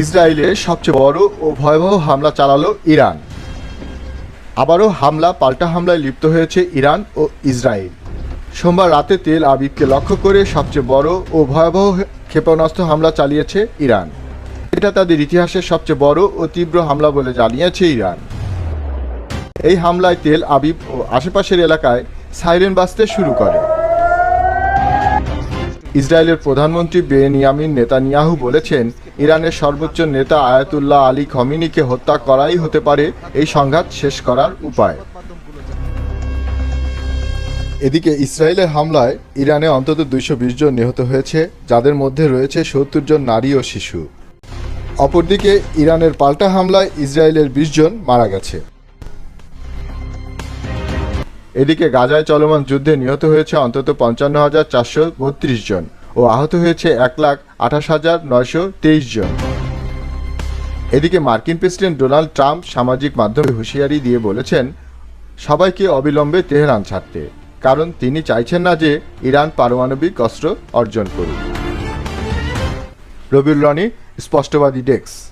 ইসরায়েলে সবচেয়ে বড় ও ভয়াবহ হামলা চালালো ইরান। আবারও হামলা, পাল্টা হামলায় লিপ্ত হয়েছে ইরান ও ইসরায়েল। সোমবার রাতে তেল আবিবকে লক্ষ্য করে সবচেয়ে বড় ও ভয়াবহ ক্ষেপণাস্ত্র হামলা চালিয়েছে ইরান। এটা তাদের ইতিহাসের সবচেয়ে বড় ও তীব্র হামলা বলে জানিয়েছে ইরান। এই হামলায় তেল আবিব ও আশেপাশের এলাকায় সাইরেন বাজতে শুরু করে। ইসরায়েলের প্রধানমন্ত্রী বেনিয়ামিন নেতানিয়াহু বলেছেন, ইরানের সর্বোচ্চ নেতা আয়াতুল্লাহ আলী খমিনিকে হত্যা করাই হতে পারে, এই সংঘাত শেষ করার উপায়। এদিকে ইসরায়েলের হামলায় ইরানে অন্তত দুইশো বিশ জন নিহত হয়েছে, যাদের মধ্যে রয়েছে সত্তর জন নারী ও শিশু। অপরদিকে ইরানের পাল্টা হামলায় ইসরায়েলের বিশ জন মারা গেছে। এদিকে গাজায় চলমান যুদ্ধে নিহত হয়েছে অন্তত পঞ্চান্ন হাজার চারশো বত্রিশ জন ও আহত হয়েছে এক লাখ আঠাশ হাজার নয়শো তেইশ জন। এদিকে মার্কিন প্রেসিডেন্ট ডোনাল্ড ট্রাম্প সামাজিক মাধ্যমে হুঁশিয়ারি দিয়ে বলেছেন, সবাইকে অবিলম্বে তেহরান ছাড়তে, কারণ তিনি চাইছেন না যে ইরান পারমাণবিক অস্ত্র অর্জন করুক। রবিউল রনি, স্পষ্টবাদী ডেস্ক।